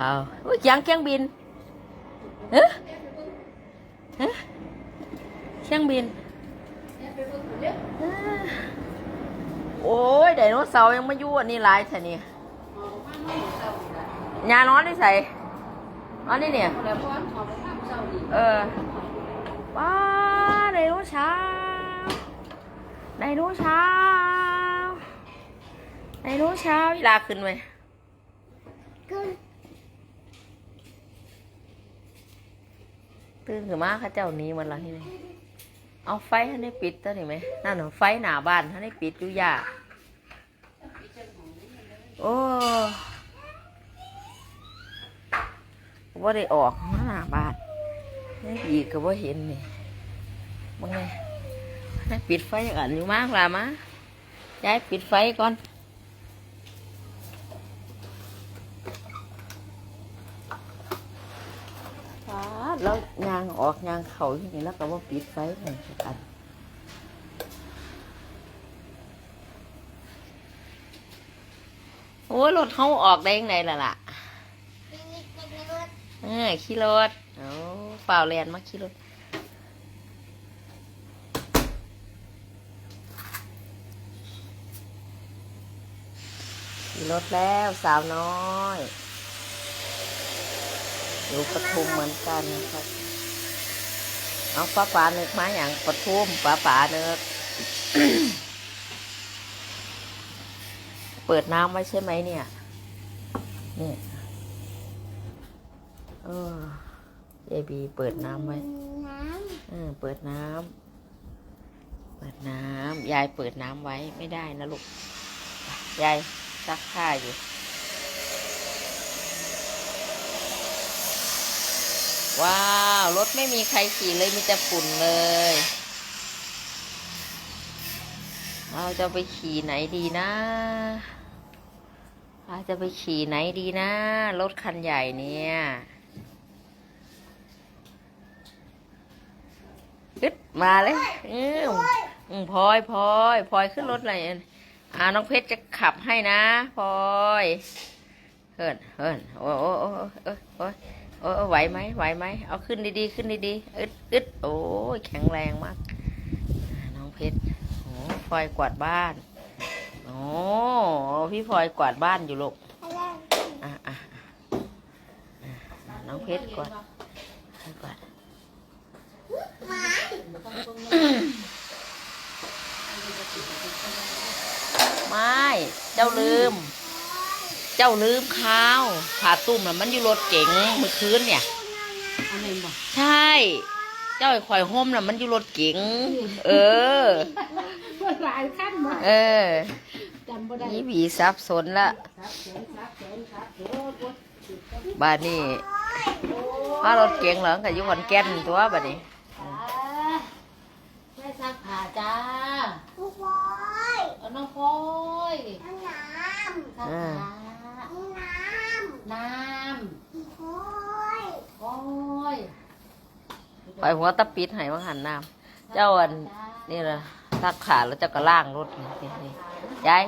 เอุ้ยเสียงเครื่องบินเฮ้เฮ้เครื่องบิน โอ้ยไดโนเสาร์ยังไมาอยู่อันนี้หลายแท่นี่ยานอนได้ใส่นอนนี่เนี่ย เออว้าไดโนเสาร์ไดโนเสาร์ไดโนเสาร์เวลาขึ้นไหม ตื่นขึ้นมาข้าเจ้านี้มันละที่นี่เอาไฟให้ได้ปิดตัวนี่ไหมนั่นหรอไฟหนาบ้านให้ได้ปิดอยู่ยากโอ้ว่าได้ออกมาหนาบ้านนี่อีกก็ว่าเห็นนี่มึงไงปิดไฟอย่างอื่นอยู่มากละมะย้ายปิดไฟก่อน ฟ้าด แล้วยางออกยางเข่าอย่างนี้แล้วก็ว่าปิดไฟเหมือนกันโอ้รถเขาออกได้ยังไงล่ะล่ะเออขี่รถโอ้เปล่าเรียนมาขี่รถขี่รถแล้วสาวน้อย อยู่ปทุมเหมือนกันครับเอาป้าป๋านึกมาอย่างปทุมป้าป๋านึกเปิดน้ำไว้ใช่ไหมเนี่ยนี่เออเอบีเปิดน้ำไว้เออเปิดน้ำเปิดน้ำยายเปิดน้ำไว้ไม่ได้นะลูกยายซักผ้าอยู่ ว้าว รถไม่มีใครขี่เลยมีแต่ฝุ่นเลย เราจะไปขี่ไหนดีนะเราจะไปขี่ไหนดีนะ รถคันใหญ่เนี่ยอึดมาเลยอืมอืมพลอยพลอยพลอยขึ้นรถอะไรอ่าน้องเพชรจะขับให้นะพลอยเฮินเฮินโอ้โอ้โอ้โอ้ โอ้โอ้ไหวไหมไหวไหมเอาขึ้นดีๆ ขึ้นดีๆ อึดอึดโอ้ยแข็งแรงมากอ่าน้องเพชรโอ้พลอยกวาดบ้าน โอ้พี่พลอยกวาดบ้านอยู่ลูกอะอะอะอะน้องเพชรกวาดให้กวาดไม่ เจ้าลืม เจ้าลืมข้าวผ่าตุ้มน่ะมันอยู่รถเก๋งเมื่อคืนเนี่ยอะไรบอกใช่ เจ้าไอ้ข่อยห่มน่ะมันอยู่รถเก๋งเออเมื่อหลายขั้นมาเออจำบ่ได้นี่ผีสับสนละครับแขนครับแขนครับโอ้โหบ้านนี้พารถเก๋งเหรอกับอยู่ขอนแก่นตัวบ้านนี้แม่ซักผ้าจ้า ผู้บอย เอาน้องพลอย น้ำน้ ซักผ้าำน้ น้ำผู้บอยำพลอย ปล่อยหัวตะปิดให้ว่าหันน้ำเจ้าอันนี่ละทักขาแล้วเจ้าก็ล่างรถนี่นี่นี่ยาย